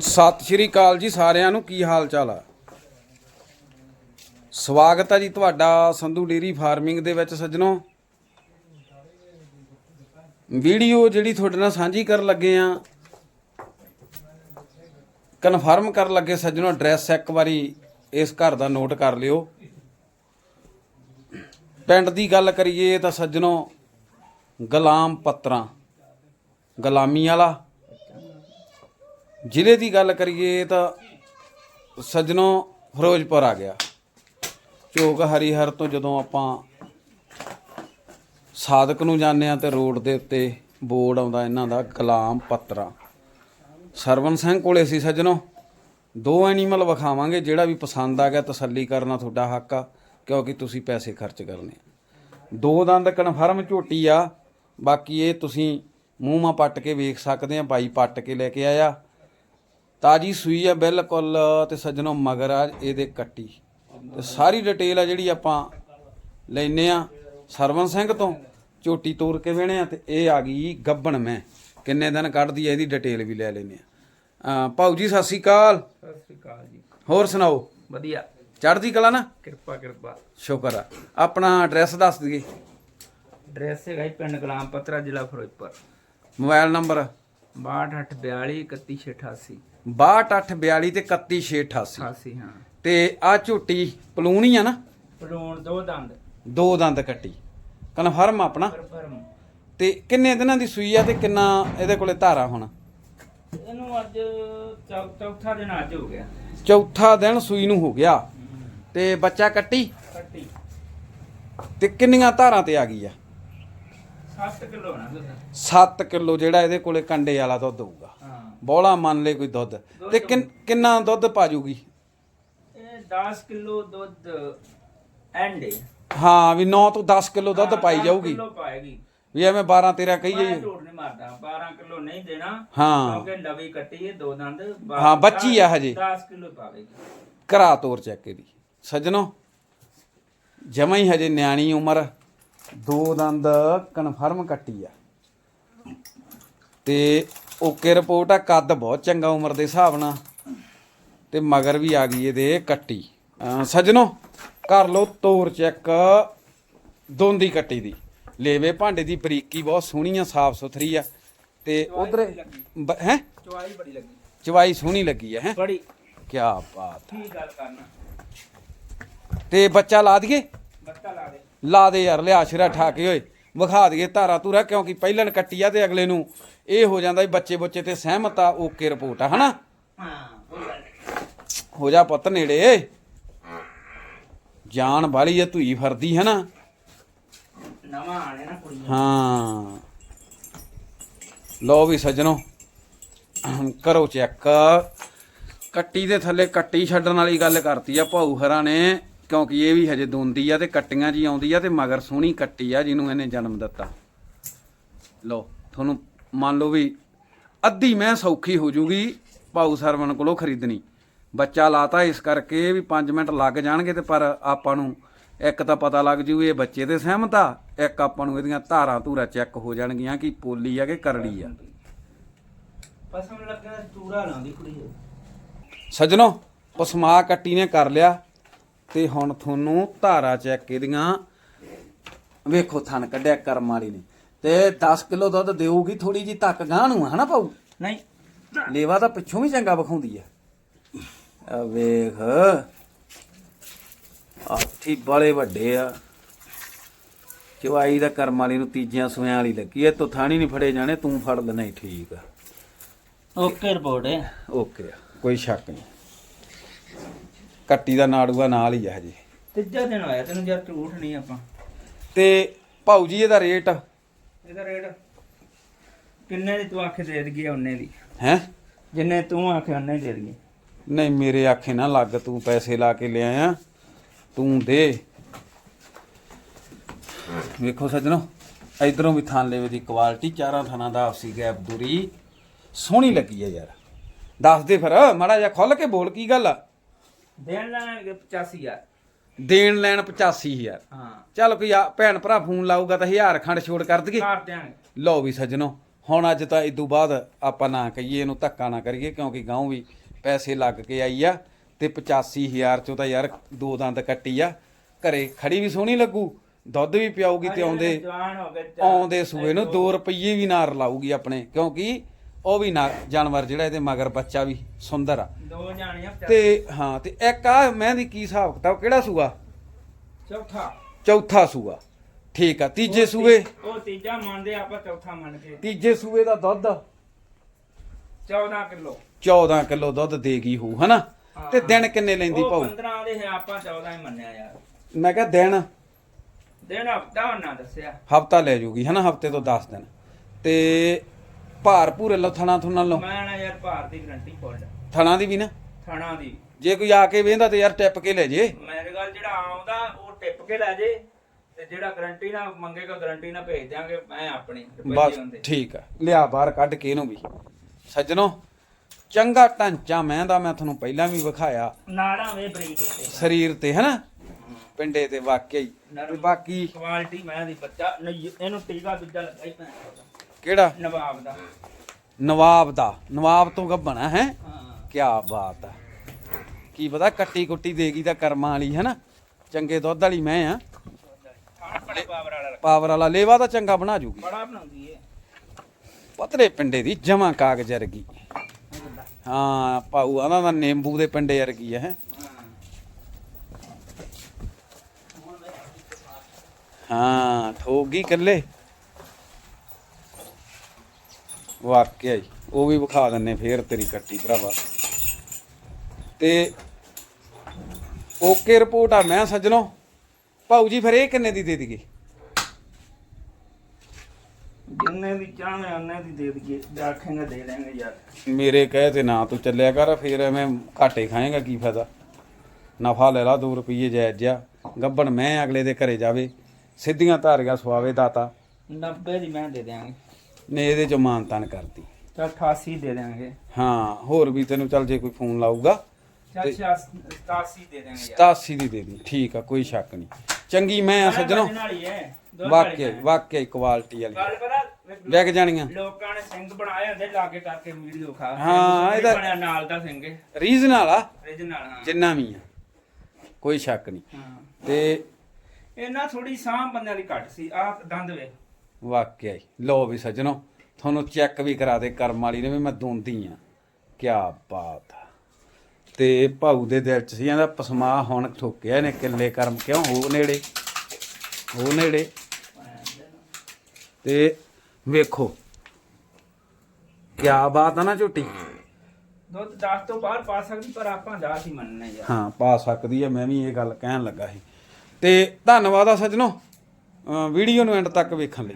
ਸਤਿ ਸ਼੍ਰੀ ਅਕਾਲ ਜੀ ਸਾਰਿਆਂ ਨੂੰ, ਕੀ ਹਾਲ ਚਾਲ ਆ? ਸਵਾਗਤ ਹੈ ਜੀ ਤੁਹਾਡਾ ਸੰਧੂ ਡੇਰੀ ਫਾਰਮਿੰਗ ਦੇ ਵਿੱਚ ਸੱਜਣੋ। ਵੀਡੀਓ ਜਿਹੜੀ ਤੁਹਾਡੇ ਨਾਲ ਸਾਂਝੀ ਕਰਨ ਲੱਗੇ ਆ ਕਨਫਰਮ ਕਰਨ ਲੱਗੇ ਸੱਜਣੋ ਐਡਰੈਸ ਇੱਕ ਵਾਰੀ ਇਸ ਘਰ ਦਾ ਨੋਟ ਕਰ ਲਿਓ। ਪਿੰਡ ਦੀ ਗੱਲ ਕਰੀਏ ਤਾਂ ਸੱਜਣੋ, ਗੁਲਾਮ ਪੱਤਰਾਂ, ਗੁਲਾਮੀ ਵਾਲਾ। ਜ਼ਿਲ੍ਹੇ ਦੀ ਗੱਲ ਕਰੀਏ ਤਾਂ ਸੱਜਣੋ ਫਿਰੋਜ਼ਪੁਰ ਆ ਗਿਆ। ਝੋਕ ਹਰੀਹਰ ਤੋਂ ਜਦੋਂ ਆਪਾਂ ਸਾਦਕ ਨੂੰ ਜਾਂਦੇ ਆ ਤੇ ਰੋਡ ਦੇ ਉੱਤੇ ਬੋਰਡ ਆਉਂਦਾ ਇਹਨਾਂ ਦਾ, ਗੁਲਾਮ ਪੱਤਰਾ। ਸਰਵਨ ਸਿੰਘ ਕੋਲੇ ਸੀ ਸੱਜਣੋ। ਦੋ ਐਨੀਮਲ ਵਿਖਾਵਾਂਗੇ, ਜਿਹੜਾ ਵੀ ਪਸੰਦ ਆ ਗਿਆ, ਤਸੱਲੀ ਕਰਨਾ ਤੁਹਾਡਾ ਹੱਕ ਆ, ਕਿਉਂਕਿ ਤੁਸੀਂ ਪੈਸੇ ਖਰਚ ਕਰਨੇ ਦੋ ਦੰਦ ਕਨਫਰਮ ਝੋਟੀ ਆ, ਬਾਕੀ ਇਹ ਤੁਸੀਂ ਮੂੰਹ ਮਾ ਪੱਟ ਕੇ ਵੇਖ ਸਕਦੇ ਆ, ਬਾਈ ਪੱਟ ਕੇ ਲੈ ਕੇ ਆਇਆ। ਤਾਜੀ ਸੂਈ ਆ ਬਿਲਕੁਲ ਤੇ ਸੱਜਣੋ ਮਗਰ ਆ ਇਹਦੇ ਕੱਟੀ। ਤੇ ਸਾਰੀ ਡਿਟੇਲ ਆ ਜਿਹੜੀ ਆਪਾਂ ਲੈਨੇ ਆ ਸਰਵਨ ਸਿੰਘ ਤੋਂ। ਝੋਟੀ ਤੋੜ ਕੇ ਵੇਣੇ ਆ ਤੇ ਇਹ ਆ ਗਈ ਗੱਬਣ ਮੈਂ। ਕਿੰਨੇ ਦਿਨ ਕੱਢਦੀ ਆ ਇਹਦੀ ਡਿਟੇਲ ਵੀ ਲੈ ਲੈਨੇ ਆ। ਭਾਊ ਜੀ ਸਤਿ ਸ਼੍ਰੀ ਅਕਾਲ। ਸਤਿ ਸ੍ਰੀ ਅਕਾਲ ਜੀ। ਹੋਰ ਸੁਣਾਓ? ਵਧੀਆ। ਚੜ੍ਹਦੀ ਕਲਾ ਨਾ? ਕਿਰਪਾ ਕਿਰਪਾ। ਸ਼ੁਕਰ ਆ। ਆਪਣਾ ਐਡਰੈਸ ਦੱਸ ਦਈਏ। ਡਰੈਸ ਹੈਗਾ ਜੀ ਪਿੰਡ ਗੁਲਾਮ ਪੱਤਰਾ ਜ਼ਿਲ੍ਹਾ ਫਿਰੋਜ਼ਪੁਰ। ਮੋਬਾਈਲ ਨੰਬਰ 6242 3188 6282 ਤੇ 31688 88 ਹਾਂ। ਤੇ ਆ ਝੋਟੀ ਪਲੂਣੀ ਆ ਨਾ? ਪੜੂਣ ਦੋ ਦੰਦ। ਦੋ ਦੰਦ ਕੱਟੀ। ਕਨਫਰਮ ਆਪਣਾ? ਪਰਫਰਮ ਤੇ ਕਿੰਨੇ ਦਿਨਾਂ ਦੀ ਸੂਈ ਆ ਤੇ ਕਿੰਨਾ ਇਹਦੇ ਕੋਲੇ ਧਾਰਾ ਹੁਣ? ਇਹਨੂੰ ਅੱਜ ਚੌ- ਚੌਥਾ ਦਿਨ ਅੱਜ ਹੋ ਗਿਆ। ਚੌਥਾ ਦਿਨ ਸੂਈ ਨੂੰ ਹੋ ਗਿਆ। ਤੇ ਬੱਚਾ ਕੱਟੀ? ਕੱਟੀ। ਤੇ ਕਿੰਨੀਆਂ ਧਾਰਾਂ ਤੇ ਆ ਗਈ ਆ? 7 ਕਿਲੋ ਨਾ ਦੁੱਧ। 7 ਕਿਲੋ ਜਿਹੜਾ ਇਹਦੇ ਕੋਲੇ ਕੰਡੇ ਵਾਲਾ ਦੁੱਧ ਹੋਊਗਾ। ਬੋਲਾ ਮੰਨ ਲੈ ਕੋਈ ਦੁੱਧ। ਤੇ ਕਿੰਨ- ਕਿੰਨਾ ਦੁੱਧ ਪਾ ਜੂਗੀ ਇਹ 10 ਕਿਲੋ ਦੁੱਧ ਐਂਡ ਹੈ ਵੀ 9 ਤੋਂ 10 ਕਿਲੋ ਦੁੱਧ ਪਾਈ 10 ਜਾਊਗੀ। ਕਿਲੋ ਪਾਏਗੀ। ਵੀ ਐਵੇਂ 12 13 ਕਹੀਏ ਮੈਂ ਝੂਠ ਨਹੀਂ ਮਾਰਦਾ 12 ਕਿਲੋ ਨਹੀਂ ਦੇਣਾ। ਹਾਂ। ਕਿਉਂਕਿ ਨਵੀਂ ਕੱਟੀ ਹੈ ਦੋ ਦੰਦ ਹਾਂ, ਬੱਚੀ ਆ ਹਜੇ। 10 ਕਿਲੋ ਪਾਵੇਗੀ। ਘਰਾ ਤੋਰ ਚੈੱਕ ਇਹਦੀ। ਸੱਜਣੋ ਜਮਾ ਹੀ ਹਜੇ ਨਿਆਣੀ ਉਮਰ ਦੋ ਦੰਦ ਕਨਫਰਮ ਕੱਟੀ ਆ। ਤੇ ਓਕੇ ਰਿਪੋਰਟ ਆ ਕੱਦ ਬਹੁਤ ਚੰਗਾ ਉਮਰ ਦੇ ਹਿਸਾਬ ਨਾਲ। ਤੇ ਮਗਰ ਵੀ ਆ ਗਈ ਇਹਦੇ ਕੱਟੀ। ਸੱਜਣੋ ਕਰ ਲਓ ਤੋਰ ਚੈੱਕ ਦੋਂਦੀ ਕੱਟੀ ਦੀ। ਲੇਵੇ ਭਾਂਡੇ ਦੀ ਬਰੀਕੀ ਬਹੁਤ ਸੋਹਣੀ ਆ ਸਾਫ਼ ਸੁਥਰੀ ਆ। ਤੇ ਉਧਰ ਹੈ? ਚਵਾਈ ਬੜੀ ਲੱਗੀ। ਚਵਾਈ ਸੋਹਣੀ ਲੱਗੀ ਆ ਹੈ? ਬੜੀ। ਕੀ ਬਾਤ ਕੀ ਗੱਲ ਕਰਨਾ? ਤੇ ਬੱਚਾ ਲਾ ਦਈਏ? ਬੱਤਾ ਲਾ ਦੇ। ਲਾ ਦੇ ਯਾਰ ਲਿਆ ਸ਼ਰਾ ਠਾ ਕੇ ਓਏ। ਵਿਖਾ ਦਈਏ ਧਾਰਾ ਧੂਰਾ ਕਿਉਂਕਿ ਪਹਿਲਣ ਕੱਟੀ ਆ ਤੇ ਅਗਲੇ ਨੂੰ ਇਹ ਹੋ ਜਾਂਦਾ ਵੀ ਬੱਚੇ ਬੱਚੇ ਤੇ ਸਹਿਮਤ ਆ ਓਕੇ ਰਿਪੋਰਟ ਆ ਹਨਾ? ਹਾਂ। ਹੋ ਜਾ ਪੁੱਤ ਨੇੜੇ। ਜਾਨ ਵਾਲੀ ਆ ਧੂਈ ਫਰਦੀ ਨਵਾਂ ਆਣੇ ਨਾ ਕੁੜੀ ਹਾਂ। ਲੋ ਵੀ ਸੱਜਣੋ ਕਰੋ ਚੈੱਕ। ਕੱਟੀ ਦੇ ਥੱਲੇ ਕੱਟੀ ਛੱਡਣ ਵਾਲੀ ਗੱਲ ਕਰਤੀ ਆ ਭਾਊ ਹਰਾਂ ਨੇ। ਕਿਉਂਕਿ ਇਹ ਵੀ ਹਜੇ ਦੋਂਦੀ ਆ ਤੇ ਕੱਟੀਆਂ ਜੀ ਆਉਂਦੀ ਆ ਤੇ ਮਗਰ ਸੋਹਣੀ ਕੱਟੀ ਆ ਜਿਹਨੂੰ ਇਹਨੇ ਜਨਮ ਦਿੱਤਾ। ਲੋ ਤੁਹਾਨੂੰ ਮੰਨ ਲਓ ਵੀ ਅੱਧੀ ਮੈਂ ਸੌਖੀ ਹੋ ਜੂਗੀ ਭਾਊ ਸਰਵਨ ਕੋਲੋਂ ਖਰੀਦਣੀ। ਬੱਚਾ ਲਾਤਾ ਇਸ ਕਰਕੇ ਵੀ 5 ਮਿੰਟ ਲੱਗ ਜਾਣਗੇ ਤੇ ਪਰ ਆਪਾਂ ਨੂੰ ਇੱਕ ਤਾਂ ਪਤਾ ਲੱਗ ਜੂ ਇਹ ਬੱਚੇ ਤੇ ਸਹਿਮਤ ਆ ਇੱਕ ਆਪਾਂ ਨੂੰ ਇਹਦੀਆਂ ਧਾਰਾਂ ਧੂਰਾ ਚੈੱਕ ਹੋ ਜਾਣਗੀਆਂ ਕਿ ਪੋਲੀ ਆ ਕਿ ਕਰੜੀ ਆ। ਪਸਮ ਲੱਗਣਾ ਚੂੜਾ ਲਾਉਂਦੀ ਕੁੜੀ। ਸੱਜਣੋ ਪਸਮਾ ਕੱਟੀ ਨੇ ਕਰ ਲਿਆ। ਤੇ ਹੁਣ ਤੁਹਾਨੂੰ ਧਾਰਾ ਚੈੱਕ ਇਹਦੀਆਂ ਵੇਖੋ ਥਣ ਕੱਢਿਆ ਕਰਮ ਵਾਲੀ ਨੇ। ਤੇ 10 ਕਿਲੋ ਦੁੱਧ ਦੇਊਗੀ ਥੋੜੀ ਜੀ ਤੱਕ ਗਾਂ ਨੂੰ ਹਨਾ ਪਾਉ ਨਹੀਂ। ਲੇਵਾ ਤਾਂ ਪਿੱਛੋਂ ਵੀ ਚੰਗਾ ਵਿਖਾਉਂਦੀ ਆ। ਆ ਵੇਖ। ਆਠੀ ਬੜੇ ਵੱਡੇ ਆ। ਚਵਾਈ ਦਾ ਕਰਮ ਵਾਲੀ ਨੂੰ ਤੀਜਿਆਂ ਸੂਆਂ ਵਾਲੀ ਲੱਗੀ ਐ ਤੂੰ ਥਾਣੀ ਨਹੀਂ ਫੜੇ ਜਾਣੇ ਤੂੰ ਫੜ ਲੈਣਾ ਹੀ ਠੀਕ ਆ। Okay report. ਹੈ ਓਕੇ ਆ, ਕੋਈ ਸ਼ੱਕ ਨਹੀਂ। ਕੱਟੀ ਦਾ ਨਾੜੂਆ ਨਾਲ ਹੀ ਆ ਹਜੇ। ਤੀਜਾ ਦਿਨ ਹੋਇਆ ਤੈਨੂੰ ਯਾਰ ਝੂਠ ਨਹੀਂ ਆਪਾਂ। ਤੇ ਭਾਊ ਜੀ ਇਹਦਾ ਰੇਟ ਇਹਦਾ ਰੇਟ ਕਿੰਨੇ ਦੀ ਤੂੰ ਆਖੇ ਦੇ ਦਈਏ ਉਹਨੇ ਦੀ। ਹੈ? ਜਿੰਨੇ ਤੂੰ ਆਖੇ ਉਹਨੇ ਦੇ ਦਈਏ। ਨਹੀਂ ਮੇਰੇ ਆਖੇ ਨਾ ਲੱਗ ਤੂੰ ਪੈਸੇ ਲਾ ਕੇ ਲਿਆਇਆ ਤੂੰ ਦੇ। ਵੇਖੋ ਸੱਜਣੋ ਇਧਰੋਂ ਵੀ ਥਾਂ ਲੈਵੇ ਦੀ ਕੁਆਲਿਟੀ ਚਾਰਾਂ ਥਾਂ ਦਾ ਆਪਸੀ ਗੈਪ ਦੂਰੀ। ਸੋਹਣੀ ਲੱਗੀ ਹੈ ਯਾਰ। ਦੱਸ ਦੇ ਫਿਰ ਮਾੜਾ ਜਿਹਾ ਖੁੱਲ ਕੇ ਬੋਲ ਕੀ ਗੱਲ ਆ? ਦੇਣ ਲੈਣਗੇ 85000 ਦੇਣ ਲੈਣ 85000 ਹਾਂ। ਚੱਲ ਕੋਈ ਆ- ਭੈਣ ਭਰਾ ਫੋਨ ਲਾਊਗਾ ਤਾਂ 1000 ਖੰਡ ਛੋੜ ਕਰ ਦਈਏ। ਕਰ ਦਿਆਂਗੇ। ਲਓ ਵੀ ਸੱਜਣੋ ਹੁਣ ਅੱਜ ਤਾਂ ਇਦੋਂ ਬਾਅਦ ਆਪਾਂ ਨਾ ਕਹੀਏ ਇਹਨੂੰ ਧੱਕਾ ਨਾ ਕਰੀਏ ਕਿਉਂਕਿ ਗਾਉਂ ਵੀ ਪੈਸੇ ਲੱਗ ਕੇ ਆਈ ਆ ਤੇ 85000 ਚੋਂ ਤਾਂ ਯਾਰ ਦੋ ਦੰਦ ਕੱਟੀ ਆ। ਘਰੇ ਖੜੀ ਵੀ ਸੋਹਣੀ ਲੱਗੂ ਦੁੱਧ ਵੀ ਪਿਆਊਗੀ ਤੇ ਆਉਂਦੇ ਜਵਾਨ ਹੋ ਗਏ ਚਾਰ- ਆਉਂਦੇ ਸੂਏ ਨੂੰ 2 ਰੁਪਏ ਵੀ ਨਾ ਰਲਾਊਗੀ ਆਪਣੇ ਕਿਉਂਕਿ ਉਹ ਵੀ ਨਾ ਜਾਨਵਰ ਜਿਹੜਾ ਇਹਦੇ ਮਗਰ ਬੱਚਾ ਵੀ ਸੁੰਦਰ ਆ। ਦੋ ਜਾਣੀਆਂ ਤੇ ਹਾਂ ਤੇ ਇੱਕ ਆ ਮੈਂ ਦੀ ਕੀ ਹਿਸਾਬ ਕਿਤਾਬ ਕਿਹੜਾ ਸੂਆ? ਚੌਥਾ। ਚੌਥਾ ਸੂਆ। ਠੀਕ ਆ ਤੀਜੇ ਸੂਏ? ਉਹ ਤੀਜਾ ਮੰਨਦੇ ਆਪਾਂ ਚੌਥਾ ਮੰਨ ਕੇ। ਤੀਜੇ ਸੂਏ ਦਾ ਦੁੱਧ? 14 ਕਿਲੋ। 14 ਕਿਲੋ ਦੁੱਧ ਦੇਗੀ ਹੋ ਹਨਾ? ਹਾਂ। ਤੇ ਦਿਨ ਕਿੰਨੇ ਲੈਂਦੀ ਉਹ ਪਾਉ 15 ਦੇ ਹੈ ਆਪਾਂ 14 ਹੀ ਮੰਨਿਆ ਯਾਰ। ਮੈਂ ਕਿਹਾ ਦਿਨ? ਦਿਨ ਹਫਤਾ ਨਾ ਦੱਸਿਆ। ਹਫਤਾ ਲੈ ਜੂਗੀ ਹਨਾ? ਹਫ਼ਤੇ ਤੋਂ 10 ਦਿਨ। ਤੇ ਭਾਰ ਭੂਰੇ ਲੋ ਥਣਾ ਥੁਣਾ ਮੈਂ ਨਾ ਯਾਰ ਭਾਰ ਦੀ ਗਰੰਟੀ ਫੁੱਲ ਥਣਾ ਦੀ ਵੀ ਨਾ? ਥਾਣਾ ਦੀ। ਜੇ ਕੋਈ ਆ ਕੇ ਵੇਂਦਾ ਤੇ ਯਾਰ ਟਿੱਪ ਕੇ ਲੈ ਜੇ। ਮੇਰੇ ਗੱਲ ਜਿਹੜਾ ਆਉਂਦਾ ਉਹ ਟਿਪ ਕੇ ਲੈ ਜੇ। ਤੇ ਜਿਹੜਾ ਗਰੰਟੀ ਨਾ ਮੰਗੇਗਾ ਗਰੰਟੀ ਨਾ ਭੇਜ ਦਿਆਂਗੇ ਮੈਂ ਆਪਣੀ ਬਸ ਠੀਕ ਆ। ਲਿਆ ਬਾਹਰ ਕੱਢ ਕੇ ਇਹਨੂੰ ਵੀ। ਸੱਜਣੋ ਚੰਗਾ ਢਾਂਚਾ ਮੈਂ ਦਾ ਮੈਂ ਤੁਹਾਨੂੰ ਪਹਿਲਾਂ ਵੀ ਵਿਖਾਇਆ। ਨਾੜਾਂ ਵੇ ਬਰੀਕ ਸਰੀਰ ਤੇ ਹਨਾ? ਪਿੰਡੇ ਤੇ ਤੇ ਬਾਕੀ ਕੁਆਲਿਟੀ ਮੈਂ ਦੀ ਬੱਚਾ। ਇਹਨੂੰ ਟੀਕਾ ਦੂਜਾ ਲੱਗਾ ਹੀ ਚੋਦ। ਕਿਹੜਾ? ਨਵਾਬ ਦਾ। ਨਵਾਬ ਦਾ। ਨਵਾਬ ਤੋਂ ਗੱਬਣਾ ਹੈ? ਹਾਂ। ਕੀ ਬਾਤ ਹੈ ਕੀ ਪਤਾ ਕੱਟੀ ਕੁੱਟੀ ਦੇਗੀ ਤਾਂ ਕਰਮਾਂ ਵਾਲੀ ਹੈ ਨਾ ਚੰਗੇ ਦੁੱਧ ਵਾਲੀ ਮੈਂ ਆ। ਬੜੇ ਪਾਵਰ ਵਾਲਾ ਰੱਖ- ਪਾਵਰ ਵਾਲਾ ਲੇਵਾ ਤਾਂ ਚੰਗਾ ਬਣਾ ਜੂਗੀ। ਬੜਾ ਬਣਾਉਂਦੀ ਏ। ਪਤਲੇ ਪਿੰਡੇ ਦੀ ਜਮਾ ਕਾਗਜ਼ ਵਰਗੀ। ਹਾਂ ਪਾਉ ਆਂਦਾ ਦਾ ਨਿੰਬੂ ਦੇ ਪਿੰਡੇ ਵਰਗੀ ਹੈ? ਹਾਂ। ਗਈ ਕੱਲੇ। ਵਾਕਿਆ ਹੀ। ਉਹ ਵੀ ਵਿਖਾ ਦਿੰਨੇ ਫੇਰ ਤੇਰੀ ਕੱਟੀ ਭਰਾਵਾ। ਤੇ ਓਕੇ ਰਿਪੋਰਟ ਆ ਮੈਂ ਸੱਜਣੋ। ਭਾਊ ਜੀ ਫਿਰ ਇਹ ਕਿੰਨੇ ਦੀ ਦੇ ਦਈਏ? ਜਿੰਨੇ ਦੀ ਚਾਹਵੇਂ ਉਹਨੇ ਦੀ ਦੇ ਦਈਏ। ਜਾਖੇਂਗੇ ਦੇ ਦੇਂਗੇ ਯਾਰ। ਮੇਰੇ ਕਹੇ ਤੇ ਨਾ ਤੂੰ ਚੱਲਿਆ ਕਰ ਫਿਰ ਐਵੇਂ ਘਾਟੇ ਖਾਏਗਾ ਕੀ ਫਾਇਦਾ? ਨਫਾ ਲੈ ਲਾ 2 ਰੁਪਏ ਜਾਇਜ਼ ਜਿਆ ਗੱਬਣ ਮੈਂ ਅਗਲੇ ਦੇ ਘਰੇ ਜਾਵੇ ਸਿੱਧੀਆਂ ਧਾਰੀਆਂ ਸਵਾਵੇ ਦਾਤਾ। 90 ਦੀ ਮੈਂ ਦੇ ਦਿਆਂਗੇ। ਨੇ ਇਹਦੇ ਚ ਮਾਨਤਾਨ ਕਰਦੀ ਚਲ 88 ਦੇ ਦਿਆਂਗੇ। ਹਾਂ ਹੋਰ ਵੀ ਤੈਨੂੰ ਚੱਲ ਜੇ ਕੋਈ ਫੋਨ ਲਾਊਗਾ ਚਲ 87 ਦੇ ਯਾਰ। 87 ਦੀ ਦੇ ਦੀ। ਠੀਕ ਆ ਕੋਈ ਸ਼ੱਕ ਨਹੀਂ। ਚੰਗੀ ਮੈਂ ਆ ਸੱਜਣੋ। ਵਾਕਿਆ। ਵਾਕਿਆ ਕੁਆਲਿਟੀ ਵਾਲੀ। ਗੱਲ ਪਤਾ ਜਾਣੀਆਂ। ਲੋਕਾਂ ਨੇ ਸਿੰਘ ਬਣਾਏ ਹੁੰਦੇ ਲਾਗੇ ਕਰਕੇ ਵੀਡੀਓ ਖਾ। ਹਾਂ, ਇਹ ਇਹਦਾ- ਨਾਲ ਦਾ ਸਿੰਘ ਰੀਜਨਲ ਆ? Original ਹਾਂ। ਜਿੰਨਾ ਵੀ ਆ। ਕੋਈ ਸ਼ੱਕ ਨਹੀਂ। ਹਾਂ। ਤੇ ਇਹਨਾਂ ਥੋੜੀ ਸਾਂਭ ਬੰਦਿਆਂ ਦੀ ਘੱਟ ਸੀ। ਆ ਦੰਦ ਵੇ ਵਾਕਿਆ ਹੀ। ਲੋ ਵੀ ਸੱਜਣੋ ਤੁਹਾਨੂੰ ਚੈੱਕ ਵੀ ਕਰਾ ਦੇ ਕਰਮ ਵਾਲੀ ਨੇ ਵੀ ਮੈਂ ਦੋਂਦੀ ਆ। ਕੀ ਬਾਤ ਆ। ਤੇ ਭਾਊ ਦੇ ਦਿਲ ਚ ਸੀ ਇਹਦਾ ਪਸਮਾ ਹੁਣ ਠੋਕਿਆ ਇਹਨੇ ਕਿੱਲੇ ਕਰਮ। ਕਿਉਂ? ਹੋ ਨੇੜੇ। ਹੋ ਨੇੜੇ। ਤੇ ਵੇਖੋ। ਕੀ ਬਾਤ ਆ ਨਾ ਝੋਟੀ। ਦੁੱਧ 10 ਤੋਂ ਬਾਹਰ ਪਾ ਸਕਦੀ ਪਰ ਆਪਾਂ 10 ਹੀ ਮੰਨਣੇ ਯਾਰ ਹਾਂ ਪਾ ਸਕਦੀ ਹੈ ਮੈਂ ਵੀ ਇਹ ਗੱਲ ਕਹਿਣ ਲੱਗਾ ਸੀ। ਤੇ ਧੰਨਵਾਦ ਆ ਸੱਜਣੋ। ਵੀਡੀਓ ਨੂੰ ਐਂਡ ਤੱਕ ਵੇਖਣ ਲਈ।